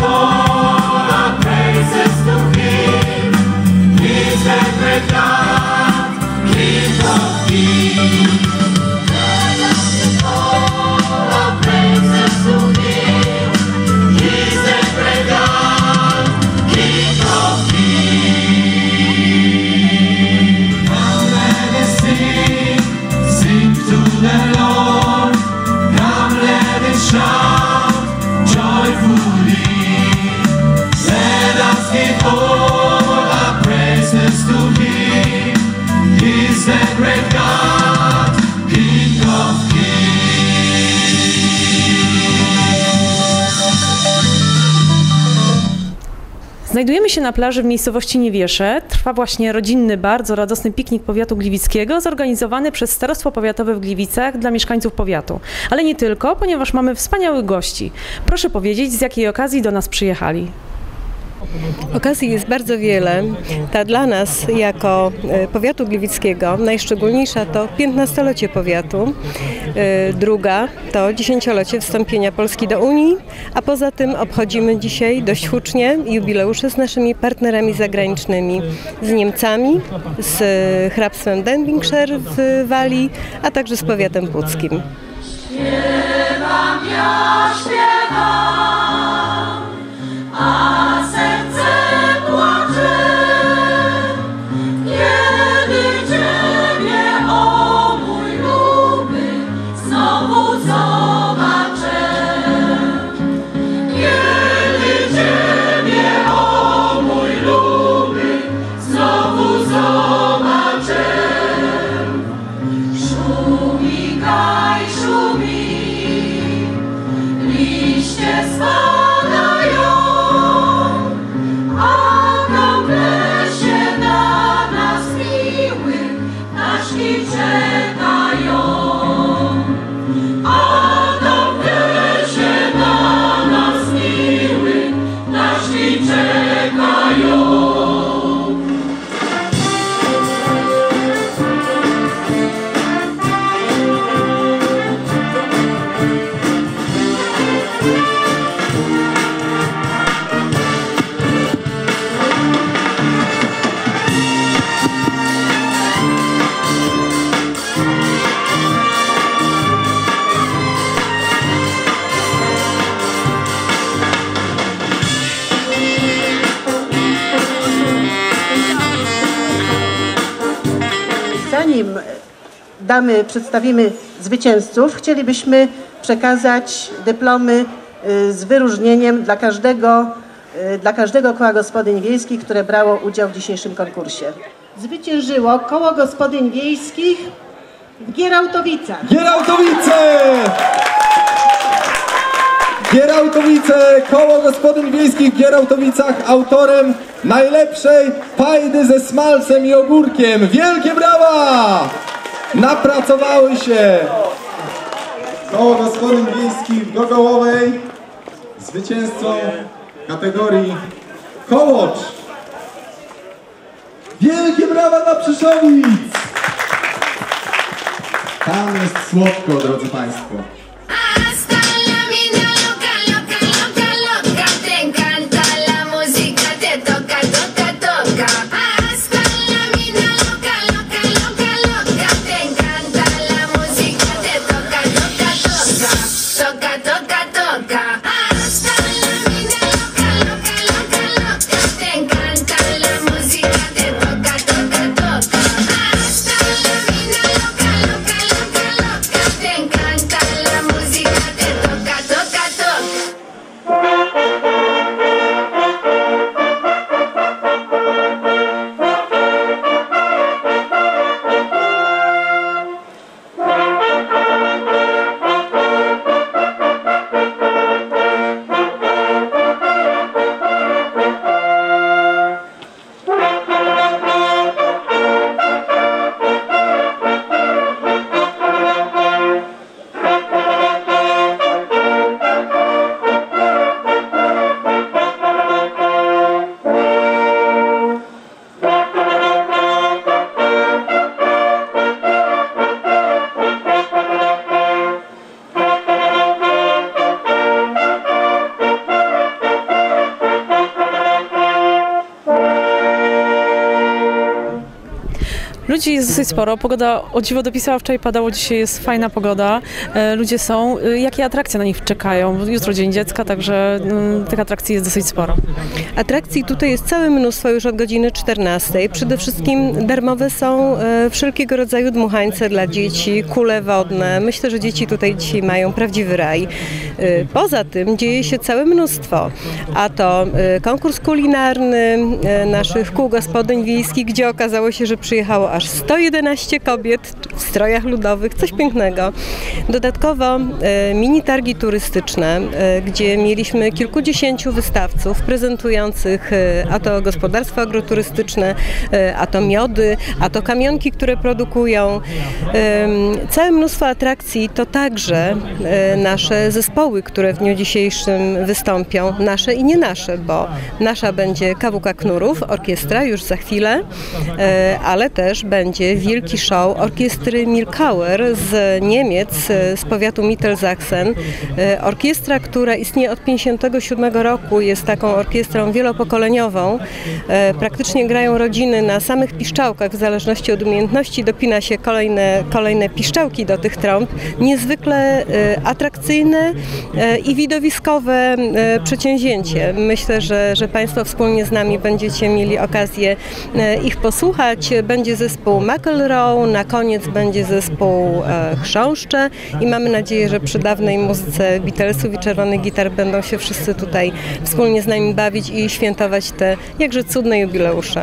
Lord. Znajdujemy się na plaży w miejscowości Niewiesze. Trwa właśnie rodzinny, bardzo radosny piknik powiatu gliwickiego, zorganizowany przez Starostwo Powiatowe w Gliwicach dla mieszkańców powiatu. Ale nie tylko, ponieważ mamy wspaniałych gości. Proszę powiedzieć, z jakiej okazji do nas przyjechali. Okazji jest bardzo wiele. Ta dla nas jako e, powiatu gliwickiego najszczególniejsza to 15-lecie powiatu, e, druga to dziesięciolecie wstąpienia Polski do Unii, a poza tym obchodzimy dzisiaj dość hucznie jubileusze z naszymi partnerami zagranicznymi, z Niemcami, z e, hrabstwem Denbighshire w Walii, a także z powiatem puckim. Śpiewam, ja śpiewam, Zanim damy, przedstawimy zwycięzców, chcielibyśmy przekazać dyplomy y, z wyróżnieniem dla każdego, y, dla każdego koła gospodyń wiejskich, które brało udział w dzisiejszym konkursie. Zwyciężyło koło gospodyń wiejskich w Gierałtowicach. Gierałtowice! Gierałtowice, koło gospodyń wiejskich w Gierałtowicach, autorem najlepszej pajdy ze smalcem i ogórkiem. Wielkie brawa! Napracowały się! Koło gospodyń wiejskich w Gogołowej, zwycięzcą kategorii Kołocz. Wielkie brawa dla Przyszowic! Tam jest słodko, drodzy Państwo. Ludzi jest dosyć sporo. Pogoda o dziwo dopisała wczoraj, padało, dzisiaj jest fajna pogoda. E, Ludzie są. E, Jakie atrakcje na nich czekają? Jutro Dzień Dziecka, także mm, tych atrakcji jest dosyć sporo. Atrakcji tutaj jest całe mnóstwo już od godziny 14. Przede wszystkim darmowe są e, wszelkiego rodzaju dmuchańce dla dzieci, kule wodne. Myślę, że dzieci tutaj dzisiaj mają prawdziwy raj. Poza tym dzieje się całe mnóstwo. A to konkurs kulinarny naszych kół gospodyń wiejskich, gdzie okazało się, że przyjechało aż 111 kobiet w strojach ludowych. Coś pięknego. Dodatkowo e, mini targi turystyczne, e, gdzie mieliśmy kilkudziesięciu wystawców prezentujących e, a to gospodarstwa agroturystyczne, a to miody, a to kamionki, które produkują. Całe mnóstwo atrakcji to także nasze zespoły, które w dniu dzisiejszym wystąpią, nasze i nie nasze, bo nasza będzie KWK Knurów, orkiestra już za chwilę, ale też będzie wielki show orkiestry Milkauer z Niemiec, z powiatu Mittelsachsen. E, Orkiestra, która istnieje od 1957 roku, jest taką orkiestrą wielopokoleniową. E, Praktycznie grają rodziny na samych piszczałkach, w zależności od umiejętności dopina się kolejne, kolejne piszczałki do tych trąb. Niezwykle e, atrakcyjne i widowiskowe przedsięwzięcie. Myślę, że, że Państwo wspólnie z nami będziecie mieli okazję ich posłuchać. Będzie zespół McElrow, na koniec będzie zespół e, Chrząszcze i mamy nadzieję, że przy dawnej muzyce Beatlesów i Czerwonych Gitar będą się wszyscy tutaj wspólnie z nami bawić i świętować te jakże cudne jubileusze.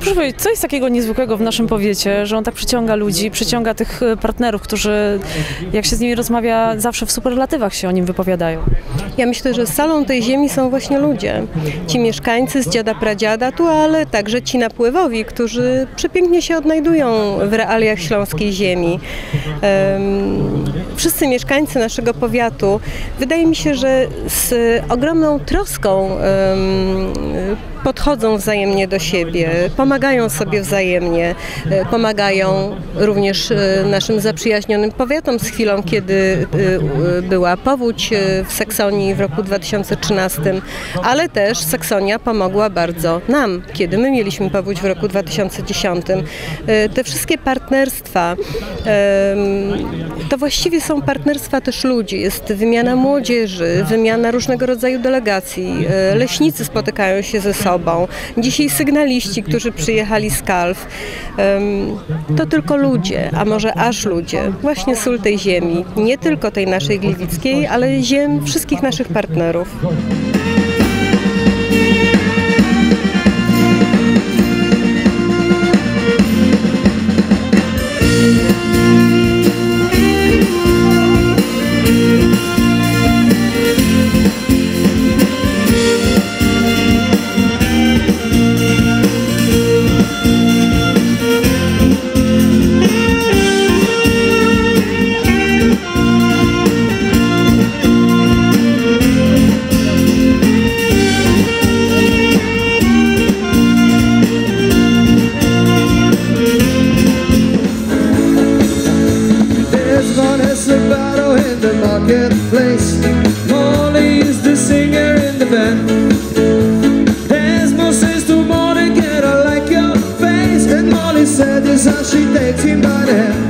Proszę powiedzieć, co jest takiego niezwykłego w naszym powiecie, że on tak przyciąga ludzi, przyciąga tych e, partnerów, którzy jak się z nimi rozmawia, zawsze w superlatywach się o nim wypowiadają. Ja myślę, że salą tej ziemi są właśnie ludzie. Ci mieszkańcy z dziada pradziada tu, ale także ci napływowi, którzy przepięknie się odnajdują w realiach śląskiej ziemi. Em, wszyscy mieszkańcy naszego powiatu, wydaje mi się, że z ogromną troską em, podchodzą wzajemnie do siebie, pomagają sobie wzajemnie, e, pomagają również e, naszym zaprzyjaźnionym powiatom z chwilą, kiedy e, była powódź w Saksonii w roku 2013, ale też Saksonia pomogła bardzo nam, kiedy my mieliśmy powódź w roku 2010. E, Te wszystkie partnerstwa to właściwie są partnerstwa też ludzi. Jest wymiana młodzieży, wymiana różnego rodzaju delegacji. Leśnicy spotykają się ze sobą. Dzisiaj sygnaliści, którzy przyjechali z Kalw. To tylko ludzie, a może aż ludzie. Właśnie sól tej ziemi. Nie tylko tej naszej gliwickiej, ale ziem wszystkich naszych partnerów. Wissen, dass Architekt in meinem